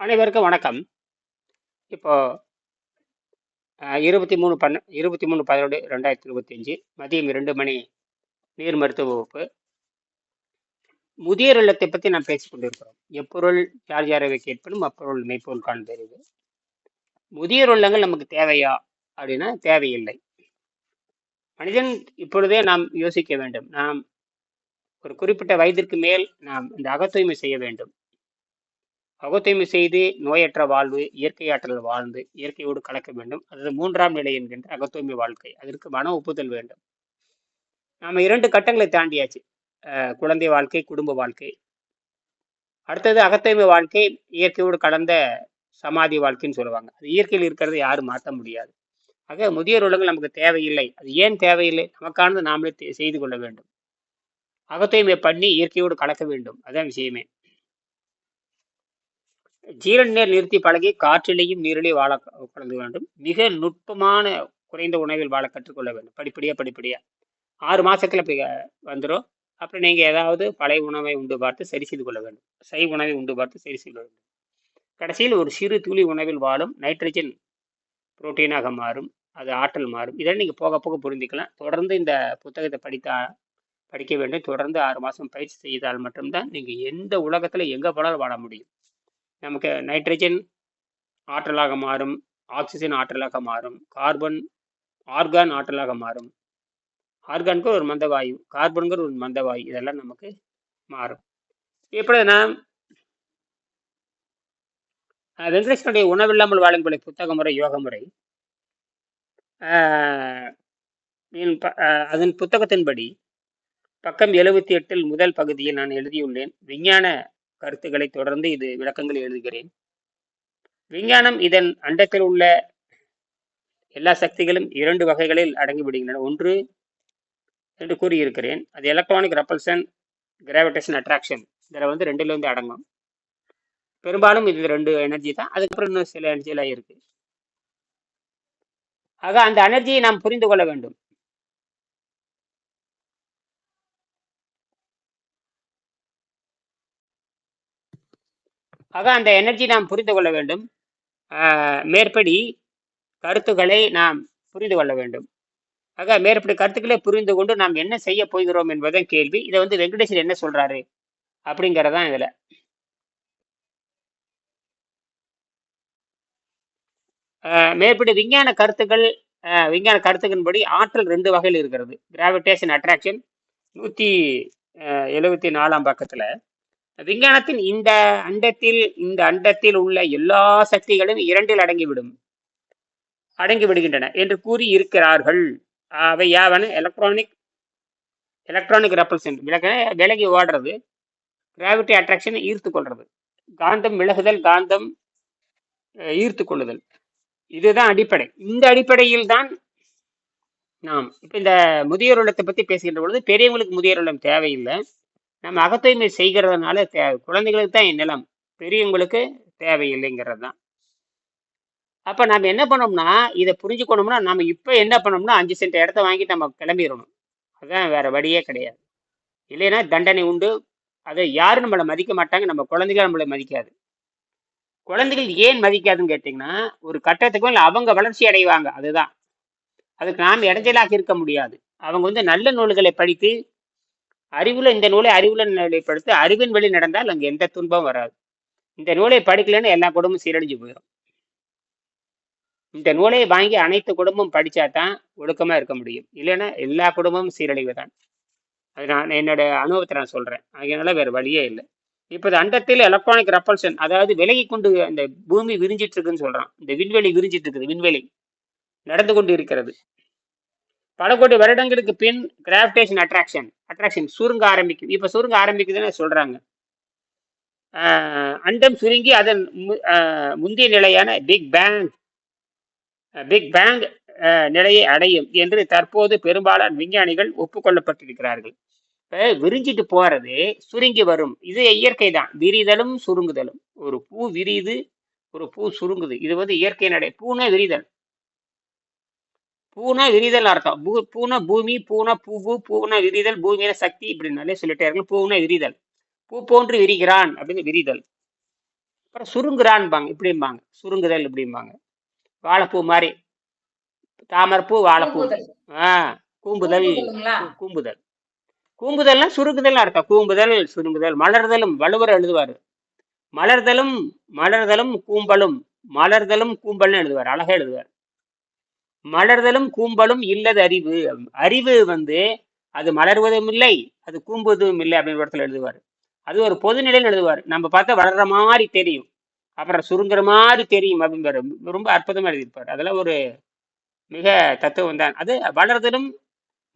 அனைவருக்கும் வணக்கம். இப்போ இருபத்தி மூணு பண்ண இருபத்தி மூணு பதினொன்று ரெண்டாயிரத்தி இருபத்தஞ்சி மதியம் இரண்டு மணி நீர் மருத்துவ வகுப்பு. முதியோர் இல்லத்தை பற்றி நாம் பேசிக்கொண்டிருக்கிறோம் எப்பொருள் யார் யாரவை கேட்பனும் அப்பொருள் மெய்ப்பொருள் காண்பறிவு முதியோர் இல்லங்கள் நமக்கு தேவையா அப்படின்னா தேவையில்லை. மனிதன் இப்பொழுதே நாம் யோசிக்க வேண்டும். நாம் ஒரு குறிப்பிட்ட வயதிற்கு மேல் நாம் இந்த அகத்தூய்மை செய்ய வேண்டும். அகத்தூய்மை செய்து நோயற்ற வாழ்வு இயற்கை ஆற்றல் வாழ்ந்து இயற்கையோடு கலக்க வேண்டும். அது மூன்றாம் நிலை என்கின்ற அகத்தூய்மை வாழ்க்கை. அதற்கு மன ஒப்புதல் வேண்டும். நாம் இரண்டு கட்டங்களை தாண்டியாச்சு. குழந்தை வாழ்க்கை குடும்ப வாழ்க்கை. அடுத்தது அகத்தூய்மை வாழ்க்கை இயற்கையோடு கலந்த சமாதி வாழ்க்கைன்னு சொல்லுவாங்க. அது இயற்கையில் இருக்கிறத யாரும் மாற்ற முடியாது. ஆக முதியோர் உள்ளங்கள் நமக்கு தேவையில்லை. அது ஏன் தேவையில்லை? நமக்கானது நாமளே செய்து கொள்ள வேண்டும். அகத்தூய்மை பண்ணி இயற்கையோடு கலக்க வேண்டும். அதான் விஷயமே. ஜீரண நீர் நிறுத்தி பழகி காற்றிலேயும் நீரிலேயும் வாழ கலந்து வேண்டும். மிக நுட்பமான குறைந்த உணவில் வாழ கற்றுக்கொள்ள வேண்டும். படிப்படியாக படிப்படியாக ஆறு மாசத்துல போய் வந்துடும் அப்புறம் நீங்கள் ஏதாவது பழைய உணவை உண்டு பார்த்து சரி செய்து கொள்ள வேண்டும். சை உணவை உண்டு பார்த்து சரி செய்து கொள்ள வேண்டும். கடைசியில் ஒரு சிறு துளி உணவில் வாழும் நைட்ரஜன் புரோட்டீனாக மாறும். அது ஆற்றல் மாறும். இதெல்லாம் நீங்கள் போக போக புரிந்துக்கலாம் தொடர்ந்து இந்த புத்தகத்தை படித்தா படிக்க வேண்டும். தொடர்ந்து ஆறு மாதம் பயிற்சி செய்தால் மட்டும்தான் நீங்கள் எந்த உலகத்தில் எங்கே போனாலும் வாழ முடியும். நமக்கு நைட்ரஜன் ஆற்றலாக மாறும் ஆக்சிஜன் ஆற்றலாக மாறும் கார்பன் ஆர்கான் ஆற்றலாக மாறும். ஆர்கான்க்கு ஒரு மந்தவாயு கார்பன்கிற ஒரு மந்தவாயு இதெல்லாம் நமக்கு மாறும். இப்படி நாம் அஹ், உணவில்லாமல் வாழும் புத்தக முறை யோக முறை அதன் புத்தகத்தின்படி பக்கம் எழுபத்தி எட்டில் முதல் பகுதியில் நான் எழுதியுள்ளேன். விஞ்ஞான கருத்துக்களை தொடர்ந்து இது விளக்கங்கள் எழுதுகிறேன். விஞ்ஞானம் இதன் அண்டத்தில் உள்ள எல்லா சக்திகளும் இரண்டு வகைகளில் அடங்கிவிடுகின்றன. ஒன்று என்று கூறியிருக்கிறேன். அது எலக்ட்ரானிக் ரப்பல்சன் கிராவிடேஷன் அட்ராக்ஷன் இதில் வந்து ரெண்டுலேருந்து அடங்கும். பெரும்பாலும் இது ரெண்டு எனர்ஜி தான். அதுக்கப்புறம் இன்னும் சில எனர்ஜிலாம் இருக்கு. ஆக அந்த எனர்ஜியை நாம் புரிந்து கொள்ள வேண்டும். ஆக அந்த எனர்ஜி நாம் புரிந்து கொள்ள வேண்டும். மேற்படி கருத்துக்களை நாம் புரிந்து கொள்ள வேண்டும். ஆக மேற்படி கருத்துக்களை புரிந்து கொண்டு நாம் என்ன செய்ய போகிறோம் என்பதுதான் கேள்வி. இதை வந்து வெங்கடேசன் என்ன சொல்றாரு? அப்படிங்கிறதான் இதுல. மேற்படி விஞ்ஞான கருத்துக்கள் விஞ்ஞான கருத்துக்களின்படி ஆற்றல் ரெண்டு வகையில் இருக்கிறது. கிராவிடேஷன் அட்ராக்ஷன் நூற்றி எழுபத்தி நாலாம் பக்கத்தில். விஞ்ஞானத்தின் இந்த அண்டத்தில் இந்த அண்டத்தில் உள்ள எல்லா சக்திகளும் இரண்டில் அடங்கிவிடும். அடங்கி விடுகின்றன என்று கூறி இருக்கிறார்கள் அவை யாவன? எலக்ட்ரானிக் எலக்ட்ரானிக் ரெப்பல்சன் விலக விலகி ஓடுறது. கிராவிட்டி அட்ராக்ஷனை ஈர்த்து கொள்றது. காந்தம் விலகுதல் காந்தம் ஈர்த்து கொள்ளுதல். இதுதான் அடிப்படை. இந்த அடிப்படையில் தான் நாம் இப்போ இந்த முதியோர் இல்லத்தை பற்றி பேசுகின்ற பொழுது பெரியவங்களுக்கு முதியோர் இல்லம் தேவையில்லை. நம்ம அகத்தூய்மை செய்கிறதுனால தே குழந்தைகளுக்கு தான் நிலம். பெரியவங்களுக்கு தேவையில்லைங்கிறது தான் அப்போ நம்ம என்ன பண்ணோம்னா இதை புரிஞ்சுக்கணும்னா நம்ம இப்போ என்ன பண்ணோம்னா அஞ்சு சென்ட் இடத்த வாங்கி நம்ம கிளம்பிடணும். அதுதான் வேற வழியே கிடையாது. இல்லைன்னா தண்டனை உண்டு. அதை யாரும் நம்மளை மதிக்க மாட்டாங்க. நம்ம குழந்தைகள் நம்மளை மதிக்காது. குழந்தைகள் ஏன் மதிக்காதுன்னு கேட்டிங்கன்னா ஒரு கட்டத்துக்கு இல்லை அவங்க வளர்ச்சி அடைவாங்க. அதுதான். அதுக்கு நாம் இடைஞ்சலாக இருக்க முடியாது. அவங்க வந்து நல்ல நூல்களை படித்து அறிவுல இந்த நூலை அறிவுல நிலைப்படுத்தி அறிவின் வழி நடந்தால் அங்கே எந்த துன்பம் வராது. இந்த நூலை படிக்கலைன்னு எல்லா குடும்பமும் சீரழிஞ்சு போயிடும். இந்த நூலை வாங்கி அனைத்து குடும்பமும் படித்தா தான் ஒழுக்கமாக இருக்க முடியும். இல்லைன்னா எல்லா குடும்பமும் சீரழிவு தான். அது நான் என்னோட அனுபவத்தை நான் சொல்கிறேன் அதனால வேறு வழியே இல்லை. இப்போ இந்த அண்டத்தில் எலக்ட்ரானிக் ரப்பல்ஷன் அதாவது விலகி கொண்டு அந்த பூமி விரிஞ்சிட்டு இருக்குன்னு சொல்கிறான் இந்த விண்வெளி விரிஞ்சிட்டு இருக்குது விண்வெளி. நடந்து கொண்டு இருக்கிறது. பல கோடி வருடங்களுக்கு பின் கிராவிடேஷன் அட்ராக்ஷன் அட்ராக்ஷன் சுருங்க ஆரம்பிக்கும். இப்போ சுருங்க ஆரம்பிக்குதுன்னு சொல்கிறாங்க அண்டம் சுருங்கி அதன் முந்தைய நிலையான பிக் பேங் பிக் பேங் நிலையை அடையும் என்று தற்போது பெரும்பாலான விஞ்ஞானிகள் ஒப்புக்கொள்ளப்பட்டிருக்கிறார்கள். இப்போ விரிஞ்சிட்டு போகிறது சுருங்கி வரும். இது இயற்கை தான். விரிதலும் சுருங்குதலும். ஒரு பூ விரியுது ஒரு பூ சுருங்குது. இது வந்து இயற்கை நடை. பூனா விரிதல். பூனா விரிதல் அர்த்தம். பூ பூனா பூமி பூனா பூவு பூனா விரிதல் பூமியில சக்தி இப்படினாலே சொல்லிட்டே இருக்கு பூனா விரிதல். பூ போன்று விரிகிறான் அப்படின்னு விரிதல். அப்புறம் சுருங்குறான்பாங்க. இப்படிம்பாங்க. சுருங்குதல் இப்படிம்பாங்க. வாழைப்பூ மாதிரி. தாமரைப்பூ வாழைப்பூ. கூம்புதல். ஆ கூம்புதல். கூம்புதல். கூம்புதல்னா சுருங்குதல் அர்த்தம். கூம்புதல் சுருங்குதல். மலர்தலும் வள்ளுவர் எழுதுவார். மலர்தலும் மலர்தலும் கூம்பலும். மலர்தலும் கூம்பல்னு எழுதுவார். அழகா எழுதுவார். மலர்தலும் கூம்பலும் இல்லது அறிவு. அறிவு வந்து அது மலர்வதும் இல்லை அது கூம்புவதும் இல்லை அப்படின்ற இடத்துல எழுதுவார். அது ஒரு பொதுநிலையில் எழுதுவார். நம்ம பார்த்தா வளர்ற மாதிரி தெரியும். அப்புறம் சுருங்குற மாதிரி தெரியும் அப்படின்பாரு ரொம்ப அற்புதமாக எழுதியிருப்பார். அதெல்லாம் ஒரு மிக தத்துவம் தான். அது வளர்தலும்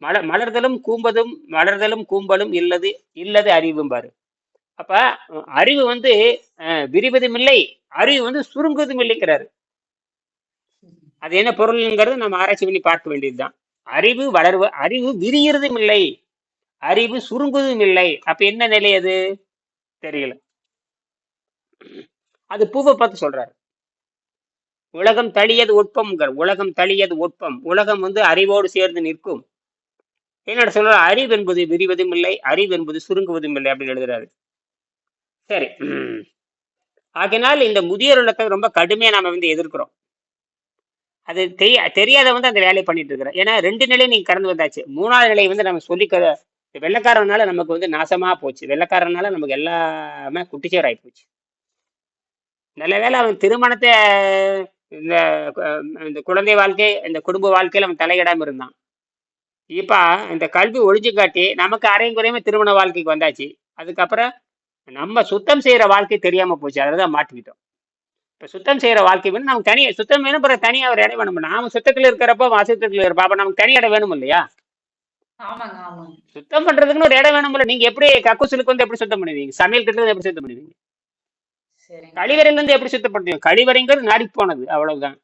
மல மலர்தலும் கூம்பதும் மலர்தலும் கூம்பலும் இல்லது இல்லது அறிவும்பாரு. அப்ப அப்போ அறிவு வந்து விரிவதும் இல்லை அறிவு வந்து சுருங்குவதும் இல்லைங்கிறாரு. அது என்ன பொருள்ங்கிறது நம்ம ஆராய்ச்சி பண்ணி பார்க்க வேண்டியதுதான். அறிவு வளர்வு அறிவு விரிகிறதும் இல்லை. அறிவு சுருங்குவதும் இல்லை. அப்ப என்ன நிலை அது? தெரியல. அது பூவை பார்த்து சொல்றாரு. உலகம் தளியது ஒட்பம்ங்கிற உலகம் தளியது ஒட்பம். உலகம் வந்து அறிவோடு சேர்ந்து நிற்கும். என்னோட சொல்ற அறிவு என்பது விரிவதும் இல்லை அறிவு என்பது சுருங்குவதும் இல்லை அப்படின்னு எழுதுறாரு. சரி. ஆகினால் இந்த முதியோர் இல்லத்தை ரொம்ப கடுமையா நாம வந்து எதிர்க்கிறோம். அது தெரிய தெரியாத வந்து அந்த வேலையை பண்ணிட்டு இருக்கிறேன் ஏன்னா ரெண்டு நிலையை நீங்க கடந்து வந்தாச்சு. மூணாவது நிலை வந்து நம்ம சொல்லிக்க வெள்ளக்காரனால நமக்கு வந்து நாசமா போச்சு. வெள்ளக்காரனால நமக்கு எல்லாமே குட்டிச்சேர் ஆகி போச்சு. நல்ல வேளை அவன் திருமணத்தை இந்த இந்த குழந்தை வாழ்க்கை இந்த குடும்ப வாழ்க்கையில அவன் தலையிடாம இருந்தான். இப்போ இந்த கல்வி ஒழிஞ்சு காட்டி நமக்கு அரையும் குறையுமே திருமண வாழ்க்கைக்கு வந்தாச்சு. அதுக்கப்புறம் நம்ம சுத்தம் செய்யற வாழ்க்கை தெரியாம போச்சு. அதில் தான் மாட்டிக்கிட்டோம். இப்ப சுத்தம் செய்யற வாழ்க்கை வேணும் நமக்கு தனியா சுத்தம் வேணும் பிறகு தனியா ஒரு இடம் வேணும்? நாம சுத்தத்துல இருக்கிறப்ப அசுத்தத்துல இருப்பா அப்ப நமக்கு தனி இடம் வேணும் இல்லையா? சுத்தம் பண்றதுக்குன்னு ஒரு இடம் வேணும் இல்ல நீங்க எப்படி கக்குசுலுக்கு வந்து எப்படி சுத்தம் பண்ணுவீங்க? சமையல் கட்டுறது எப்படி சுத்தம் பண்ணுவீங்க? கழிவறையில இருந்து எப்படி சுத்தப்படுத்துவீங்க கழிவறைங்கிறது நாடி போனது அவ்வளவுதான்.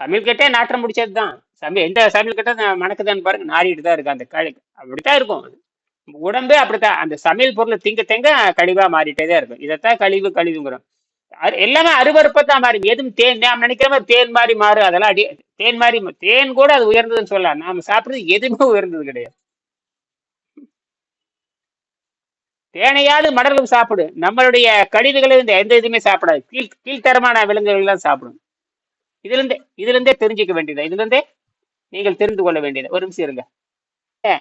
சமையல் கட்டே நாற்றம் முடிச்சது தான் சமையல் எந்த சமையல் கட்ட மணக்குதான்னு பாருங்க நாடிட்டு தான் இருக்கு அந்த கழி அப்படித்தான் இருக்கும். உடம்பே அப்படித்தான். அந்த சமையல் பொருளை திங்க திங்க கழிவா மாறிட்டே தான் இருக்கும். இதைத்தான் கழிவு கழிவுங்கிறோம். எல்லாமே அருவறுப்பை அருவருப்பத்தான் மாறி எதுவும் தேன் நாம் நினைக்கிற மாதிரி தேன் மாதிரி மாறு அதெல்லாம் அடி தேன் மாதிரி தேன் கூட அது உயர்ந்ததுன்னு சொல்லலாம் நாம சாப்பிடுறது எதுவுமே உயர்ந்தது கிடையாது. தேனையாவது மடலும் சாப்பிடு. நம்மளுடைய கழிவுகளை இந்த எந்த இதுவுமே சாப்பிடாது. கீழ் கீழ்த்தரமான விலங்குகள் தான் சாப்பிடும். இதுலேருந்தே இருந்தே இதுல இருந்தே தெரிஞ்சுக்க வேண்டியது இதுல இருந்தே நீங்கள் தெரிந்து கொள்ள வேண்டியது ஒரு நிமிஷம் இருங்க. ஏ,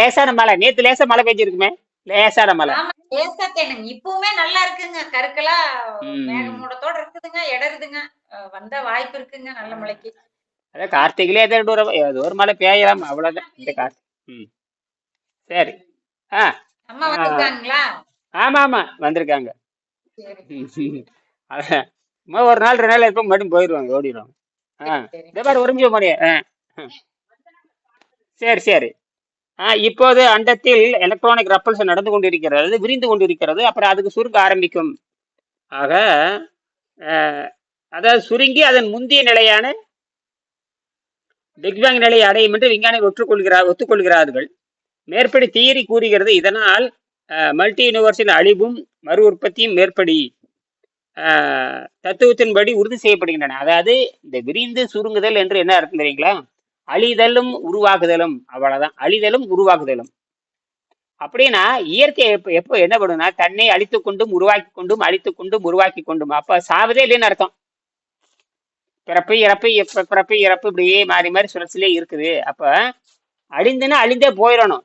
லேசான மழை. நேற்று லேசா மழை பெஞ்சிருக்குமே. லேசான மழை. லேசா தேனுங்க. இப்பவுமே நல்லா இருக்குங்க. கருக்களா ம். மேகமூடத்தோட இருக்குதுங்க. இடருதுங்க வந்தா வாய்ப்பு இருக்குங்க நல்ல மழைக்கு. அதான் கார்த்திகையிலே ஏதோ ஒரு ஏதோ ஒரு மழை பெய்யலாம். அவ்வளவுதான். இந்த கார்த்திகை ம். சரி. ஆ. அம்மா. வந்திருக்காங்களா? ஆமா ஆமா. வந்திருக்காங்க. சரி. ம். அதான். சும்மா ஒரு நாள் ரெண்டு நாள் இருப்போம். மறுபடியும் போயிடுவாங்க ஓடிடுவாங்க. ஆ. சரி இந்த மாதிரி ஒரு நிமிஷம் மணி. ஆ. சரி சரி. இப்போது அண்டத்தில் எலக்ட்ரானிக் ரப்பல்ஸ் நடந்து கொண்டிருக்கிறது விரிந்து கொண்டிருக்கிறது அப்புறம் அதுக்கு சுருங்க ஆரம்பிக்கும். ஆக அதாவது சுருங்கி அதன் முந்தைய நிலையான பிக் பேங் நிலையை அடையும் என்று விஞ்ஞானி ஒற்றுக்கொள்கிறார் ஒத்துக்கொள்கிறார்கள். மேற்படி தியரி கூறுகிறது இதனால் மல்டி யூனிவர்ஸின் அழிவும் மறு உற்பத்தியும் மேற்படி தத்துவத்தின்படி உறுதி செய்யப்படுகின்றன. அதாவது இந்த விரிந்து சுருங்குதல் என்று என்ன அர்த்தம் தெரியுங்களா? அழிதலும் உருவாகுதலும். அவ்வளவுதான். அழிதலும் உருவாகுதலும். அப்படின்னா இயற்கை எப்போ எப்போ என்ன பண்ணுனா தன்னை அழித்து கொண்டும் உருவாக்கி கொண்டும் அழித்து கொண்டும் உருவாக்கி கொண்டும். அப்ப சாவதே இல்லைன்னு அர்த்தம். பிறப்பு இறப்பு பிறப்பு இறப்பு இப்படியே மாறி மாறி சுழற்சியிலே இருக்குது. அப்ப அழிந்துன்னா அழிந்தே போயிடணும்.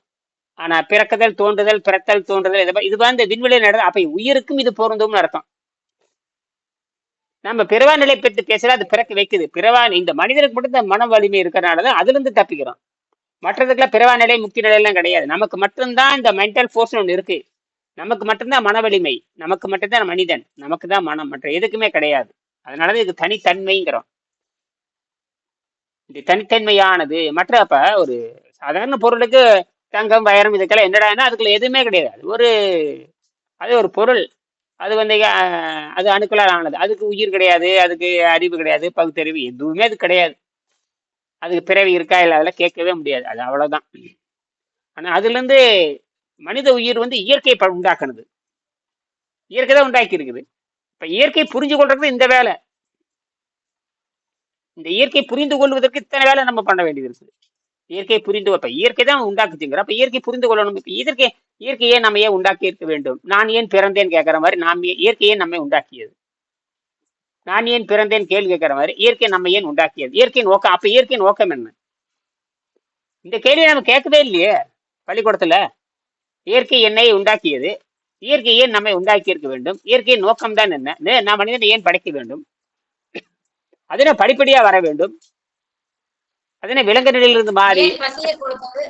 ஆனா பிறக்குதல் தோன்றுதல் பிறத்தல் தோன்றுதல் இது இது வந்து விண்வெளி நடந்தது அப்ப உயிருக்கும் இது பொருந்தும்னு அர்த்தம். நம்ம பிறவா நிலை பற்றி பேசுறது அது பிறக்க வைக்குது. பிறவா இந்த மனிதனுக்கு மட்டும் தான் மன வலிமை இருக்கிறனாலதான் அதுல இருந்து தப்பிக்கிறோம். மற்றதுக்கெல்லாம் பிறவா நிலை முக்தி நிலையெல்லாம் கிடையாது. நமக்கு மட்டும்தான் இந்த மென்டல் ஃபோர்ஸ் ஒன்று இருக்கு. நமக்கு மட்டும்தான் மன வலிமை. நமக்கு மட்டும்தான் மனிதன். நமக்கு தான் மனம். மற்ற எதுக்குமே கிடையாது. அதனாலதான் இது தனித்தன்மைங்கிறோம். இது தனித்தன்மையானது. மற்ற அப்ப ஒரு சாதாரண பொருளுக்கு தங்கம் வைரம் இதுக்கெல்லாம் என்னடா அதுக்குள்ள எதுவுமே கிடையாது. ஒரு அது ஒரு பொருள். அது வந்து அது அணுக்களால் ஆனது. அதுக்கு உயிர் கிடையாது அதுக்கு அறிவு கிடையாது பகுத்தறிவு எதுவுமே அது கிடையாது. அதுக்கு பிறவி இருக்கா இல்லை அதெல்லாம் கேட்கவே முடியாது. அது அவ்வளவுதான். ஆனா அதுல இருந்து மனித உயிர் வந்து இயற்கை உண்டாக்குனது. இயற்கை தான் உண்டாக்கி இருக்குது இப்ப இயற்கை புரிஞ்சு கொள்றது இந்த வேலை. இந்த இயற்கை புரிந்து கொள்வதற்கு இத்தனை வேலை நம்ம பண்ண வேண்டியது இருக்குது. இயற்கை புரிந்து இப்ப இயற்கை தான் உண்டாக்குச்சுங்கிற அப்ப இயற்கை புரிந்து கொள்ளணும். இப்ப இயற்கை இயற்கையே நம்ம ஏன் உண்டாக்கி இருக்க வேண்டும்? நான் ஏன் பிறந்தேன் கேட்கிற மாதிரி நாம் இயற்கையே நம்மை உண்டாக்கியது. நான் ஏன் பிறந்தேன் கேள்வி கேட்கிற மாதிரி இயற்கை நம்ம ஏன் உண்டாக்கியது? இயற்கையின் நோக்கம் அப்ப இயற்கையின் நோக்கம் என்ன? இந்த கேள்வி நம்ம கேட்கவே இல்லையே பள்ளிக்கூடத்துல. இயற்கை என்னை உண்டாக்கியது. இயற்கை ஏன் நம்மை உண்டாக்கி இருக்க வேண்டும்? இயற்கையின் நோக்கம் தான் என்ன? நான் மனிதனை ஏன் படைக்க வேண்டும்? அதனால் படிப்படியா வர வேண்டும். அதனை விலங்கு நிலையிலிருந்து மாறி. பசியை கொடுத்தது?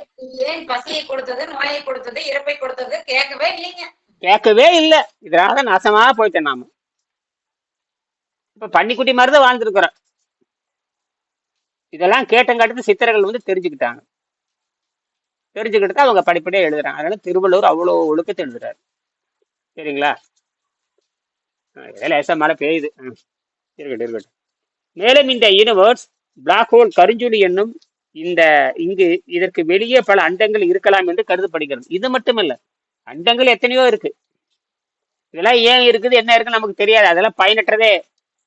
ஏன் பசியை கொடுத்தது? நோயை கொடுத்தது? இறப்பை கொடுத்தது? கேட்கவே இல்லைங்க. கேட்கவே இல்லை. இதனால நாசமா போயிட்டேன் நாம. இப்ப பன்னிக்குட்டி மாதிரி தான் வாழ்ந்துருக்கிறோம். இதெல்லாம் கேட்டங்காட்டு சித்தர்கள் வந்து தெரிஞ்சுக்கிட்டாங்க. தெரிஞ்சுக்கிட்டு தான் அவங்க படிப்படியா எழுதுறாங்க. அதனால திருவள்ளுவர் அவ்வளோ ஒழுக்கத்தை எழுதுறாரு. சரிங்களா? ஏதோ லேசா மழை பெய்யுது இருக்கட்டும் இருக்கட்டும். மேலும் இந்த யூனிவர்ஸ் பிளாக் ஹோல் கருஞ்சுழி என்னும் இந்த இங்கு இதற்கு வெளியே பல அண்டங்கள் இருக்கலாம் என்று கருதப்படுகிறது. இது மட்டுமல்ல அண்டங்கள் எத்தனையோ இருக்கு. இதெல்லாம் ஏன் இருக்குது என்ன இருக்குன்னு நமக்கு தெரியாது. அதெல்லாம் பயனற்றதே.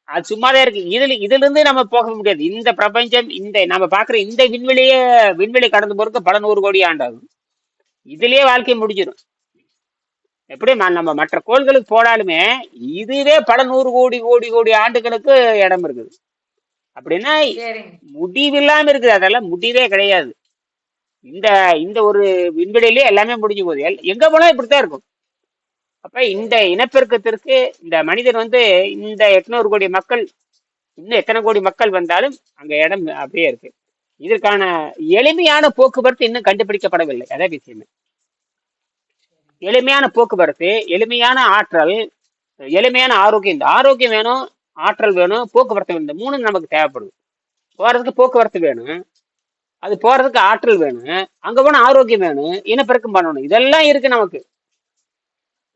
அது சும்மாதான் இருக்கு. இதுல இதுல இருந்து நம்ம போக முடியாது. இந்த பிரபஞ்சம் இந்த நம்ம பாக்குற இந்த விண்வெளியே விண்வெளி கடந்து போறதுக்கு பல நூறு கோடி ஆண்டாகும். இதுலயே வாழ்க்கை முடிஞ்சிடும் எப்படி ம- நம்ம மற்ற கோள்களுக்கு போனாலுமே இதுவே பல நூறு கோடி கோடி கோடி ஆண்டுகளுக்கு இடம் இருக்குது. அப்படின்னா முடிவில்லாம இருக்குது. அதெல்லாம் முடிவே கிடையாது. இந்த இந்த ஒரு விண்வெளியிலே எல்லாமே முடிஞ்சு போகுது. எங்க போனாலும் இப்படித்தான் இருக்கும். அப்ப இந்த இனப்பெருக்கத்திற்கு இந்த மனிதன் வந்து இந்த எட்நூறு கோடி மக்கள் இன்னும் எத்தனை கோடி மக்கள் வந்தாலும் அங்க இடம் அப்படியே இருக்கு. இதற்கான எளிமையான போக்குவரத்து இன்னும் கண்டுபிடிக்கப்படவில்லை. அதான் விஷயமே. எளிமையான போக்குவரத்து எளிமையான ஆற்றல் எளிமையான ஆரோக்கியம். இந்த ஆரோக்கியம் வேணும் ஆற்றல் வேணும் போக்குவரத்து வேணும். இந்த மூணு நமக்கு தேவைப்படுது. போகிறதுக்கு போக்குவரத்து வேணும். அது போகிறதுக்கு ஆற்றல் வேணும். அங்கே போனால் ஆரோக்கியம் வேணும். இனப்பெருக்கம் பண்ணணும். இதெல்லாம் இருக்குது நமக்கு.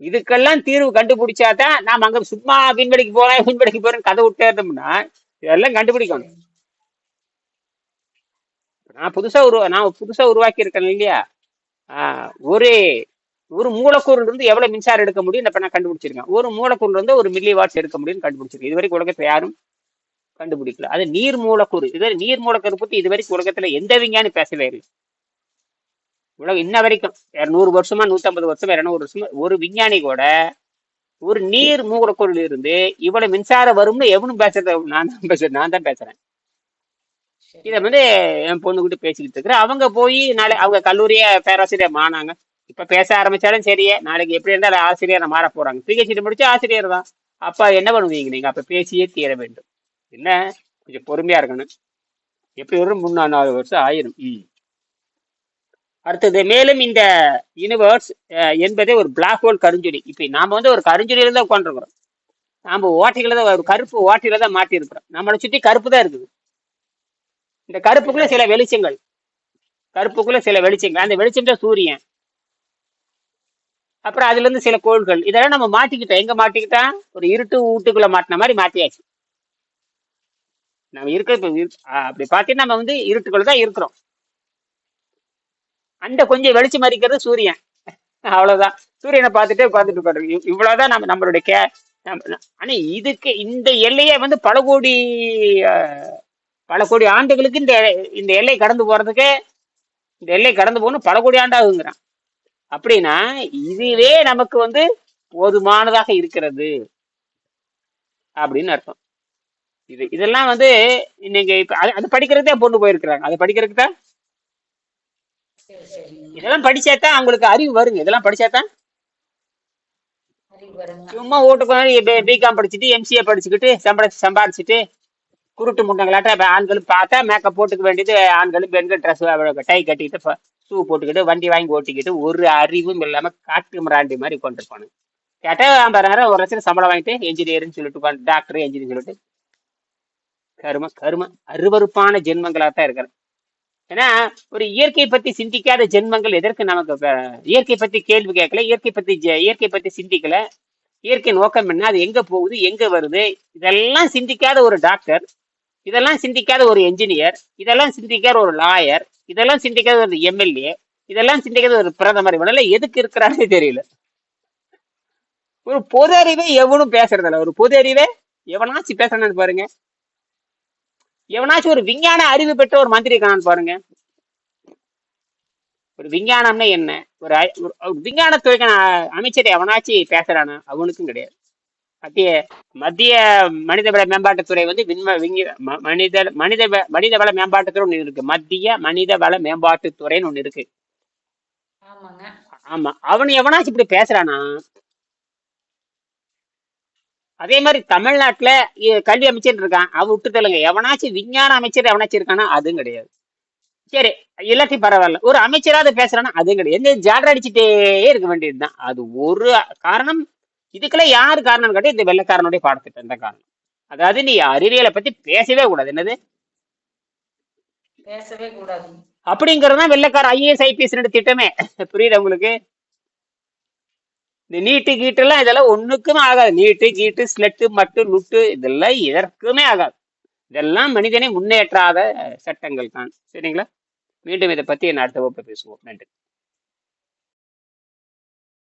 இதுக்கெல்லாம் தீர்வு கண்டுபிடிச்சாதான் நாம் அங்கே சும்மா விண்வெளிக்கு போறேன் விண்வெளிக்கு போகிறேன்னு கதை விட்டே இருந்தோம்னா இதெல்லாம் கண்டுபிடிக்கணும். நான் புதுசாக உருவா நான் புதுசாக உருவாக்கி இருக்கேன் இல்லையா? ஒரே ஒரு ஒரு மூலக்கூறுல இருந்து எவ்வளவு மின்சாரம் எடுக்க முடியும்? இப்ப நான் கண்டுபிடிச்சிருக்கேன். ஒரு மூலக்கூறுல இருந்து ஒரு மில்லி வாட்ஸ் எடுக்க முடியும்னு கண்டுபிடிச்சிருக்கேன். இது வரைக்கும் உலகத்துல யாரும் கண்டுபிடிக்கல. அது நீர் மூலக்கூறு. இது நீர் மூலக்கூறு பத்தி இதுவரைக்கும் உலகத்துல எந்த விஞ்ஞானி பேசவே இல்லை. உலகம் இன்ன வரைக்கும் நூறு வருஷமா நூத்தம்பது வருஷமா இரநூறு வருஷமா ஒரு விஞ்ஞானி கூட ஒரு நீர் மூலக்கூறுல இருந்து இவ்வளவு மின்சாரம் வரும்னு எவனும் பேசுறது? நான் தான் பேசுறேன் நான் தான் பேசுறேன். இதை வந்து என் பொண்ணு கிட்ட பேசிக்கிட்டு இருக்கிறேன். அவங்க போய் நாளை அவங்க கல்லூரிய பேராசிரியர் மானாங்க இப்ப பேச ஆரம்பிச்சாலும் சரியே நாளைக்கு எப்படி இருந்தாலும் ஆசிரியரை மாற போறாங்க. பிஹெச்டி முடிச்சு ஆசிரியர் தான். அப்ப என்ன பண்ணுவீங்க நீங்க? அப்ப பேசியே தீர வேண்டும். என்ன? கொஞ்சம் பொறுமையா இருக்கணும். எப்படி வரும் மூணு நாலு வருஷம் ஆயிரும். ம். அடுத்தது மேலும் இந்த யூனிவர்ஸ் என்பதே ஒரு பிளாக் ஹோல் கருஞ்சுடி இப்ப நாம வந்து ஒரு கருஞ்சுடியில தான் உட்காந்துருக்கிறோம் நாம ஓட்டைகளை தான் ஒரு கருப்பு ஓட்டையில தான் மாட்டி இருக்கிறோம் நம்மளை சுத்தி கருப்பு தான் இருக்குது. இந்த கருப்புக்குள்ள சில வெளிச்சங்கள். கருப்புக்குள்ள சில வெளிச்சங்கள். அந்த வெளிச்சம் தான் சூரியன். அப்புறம் அதுல இருந்து சில கோள்கள். இதெல்லாம் நம்ம மாட்டிக்கிட்டோம். எங்க மாட்டிக்கிட்டா? ஒரு இருட்டு வீட்டுக்குள்ள மாட்டின மாதிரி மாத்தியாச்சு நம்ம இருக்க இப்ப அப்படி பார்த்தீங்கன்னா நம்ம வந்து இருட்டுக்குள்ள தான் இருக்கிறோம். அந்த கொஞ்சம் வெளிச்சம் மறிக்கிறது சூரியன். அவ்வளவுதான். சூரியனை பார்த்துட்டே உட்காந்துட்டு இருக்காரு. இவ்வளவுதான் நம்ம நம்மளுடைய கே நம்ம- ஆனா இதுக்கு இந்த எல்லையே வந்து பல கோடி பல கோடி ஆண்டுகளுக்கு இந்த இந்த எல்லை கடந்து போறதுக்கு இந்த எல்லை கடந்து போகணும் பல கோடி ஆண்டு ஆகுங்கிறான் அப்படின்னா இதுவே நமக்கு வந்து போதுமானதாக இருக்கிறது அப்படின்னு அர்த்தம். இது இதெல்லாம் வந்து நீங்க இப்ப அது படிக்கிறதுக்கே பொண்ணு போயிருக்கிறாங்க. அதை படிக்கிறதுக்கு தான் இதெல்லாம் படிச்சாதான் அவங்களுக்கு அறிவு வருங்க. இதெல்லாம் படிச்சாதான் சும்மா ஓட்டுக்கு பிகாம் படிச்சுட்டு எம்சிஏ படிச்சுக்கிட்டு சம்பள சம்பாதிச்சுட்டு குருட்டு முண்டங்களாட்ட ஆண்களும் பார்த்தா மேக்கப் போட்டுக்க வேண்டியது ஆண்களும் பெண்கள் ட்ரெஸ் டை கட்டிக்கிட்டு ஷூ போட்டுக்கிட்டு வண்டி வாங்கி ஓட்டிக்கிட்டு ஒரு அறிவும் இல்லாம காட்டு மிராண்டி மாதிரி கொண்டிருப்பானு கேட்டா ஐம்பதாயிரம் ஒரு லட்சம் சம்பளம் வாங்கிட்டு என்ஜினியர்னு சொல்லிட்டு டாக்டர் என்ஜினியர் சொல்லிட்டு. கரும கரும அருவருப்பான ஜென்மங்களாக தான் இருக்கிறேன் ஏன்னா ஒரு இயற்கை பத்தி சிந்திக்காத ஜென்மங்கள் எதற்கு நமக்கு இயற்கை பத்தி கேள்வி கேட்கல இயற்கை பத்தி இயற்கை பத்தி சிந்திக்கல. இயற்கை நோக்கம் என்ன அது எங்க போகுது எங்க வருது இதெல்லாம் சிந்திக்காத ஒரு டாக்டர் இதெல்லாம் சிந்திக்காத ஒரு என்ஜினியர் இதெல்லாம் சிந்திக்காத ஒரு லாயர் இதெல்லாம் சிந்திக்காத ஒரு எம்எல்ஏ இதெல்லாம் சிந்திக்காத ஒரு பிரதமர் இவனெல்லாம் எதுக்கு இருக்கிறானே தெரியல. ஒரு பொது அறிவே எவனும் பேசுறதில்ல. ஒரு பொது அறிவே எவனாச்சும் பேசுறான்னு பாருங்க. எவனாச்சும் ஒரு விஞ்ஞான அறிவு பெற்ற ஒரு மந்திரி இருக்கானு பாருங்க. ஒரு விஞ்ஞானம்னா என்ன? ஒரு விஞ்ஞான துறைக்கான விஞ்ஞானத்துறைக்கான அமைச்சர் எவனாச்சும் பேசுறானா? அவனுக்கும் கிடையாது. மத்திய மத்திய மனிதவள மேம்பாட்டுத்துறை வந்து விண்வ விஞ்ஞ ம- மனித மனித வ- மனித வள மேம்பாட்டுத்துறை ஒன்று இருக்கு. மத்திய மனித வள மேம்பாட்டுத்துறைன்னு ஒன்று இருக்கு. ஆமாங்க. ஆமா. அவன் எவனாச்சும் இப்படி பேசுறானா? அதே மாதிரி தமிழ்நாட்டுல இ- கல்வி அமைச்சர் இருக்கான். அவன் விட்டு தள்ளுங்க. எவனாச்சும் விஞ்ஞான அமைச்சர் எவனாச்சும் இருக்கானா அதுவும் கிடையாது. சரி எல்லாத்தையும் பரவாயில்ல. ஒரு அமைச்சராவது பேசுறானா அதுவும் கிடையாது. எந்த ஜாடர் அடிச்சுட்டே இருக்க வேண்டியதுதான். அது ஒரு காரணம். இதுக்கெல்லாம் யாரு காரணம் கேட்டா இந்த வெள்ளக்காரனுடைய பாடத்திட்டம் தான் காரணம். அதாவது நீ அறிவியலை பத்தி பேசவே கூடாது. என்னது? பேசவே கூடாது. அப்படிங்கிறது தான் வெள்ளக்கார ஐஏஎஸ் ஐபிஎஸ் திட்டமே. புரியுதா உங்களுக்கு? இந்த நீட்டு கீட்டுலாம் இதெல்லாம் ஒண்ணுக்குமே ஆகாது. நீட்டு கீட்டு ஸ்லெட்டு மட்டு லுட்டு இதெல்லாம் எதற்குமே ஆகாது. இதெல்லாம் மனிதனை முன்னேற்றாத சட்டங்கள் தான். சரிங்களா? மீண்டும் இதை பத்தி நான் அடுத்த வகுப்பு பேசுவோம். நன்றி.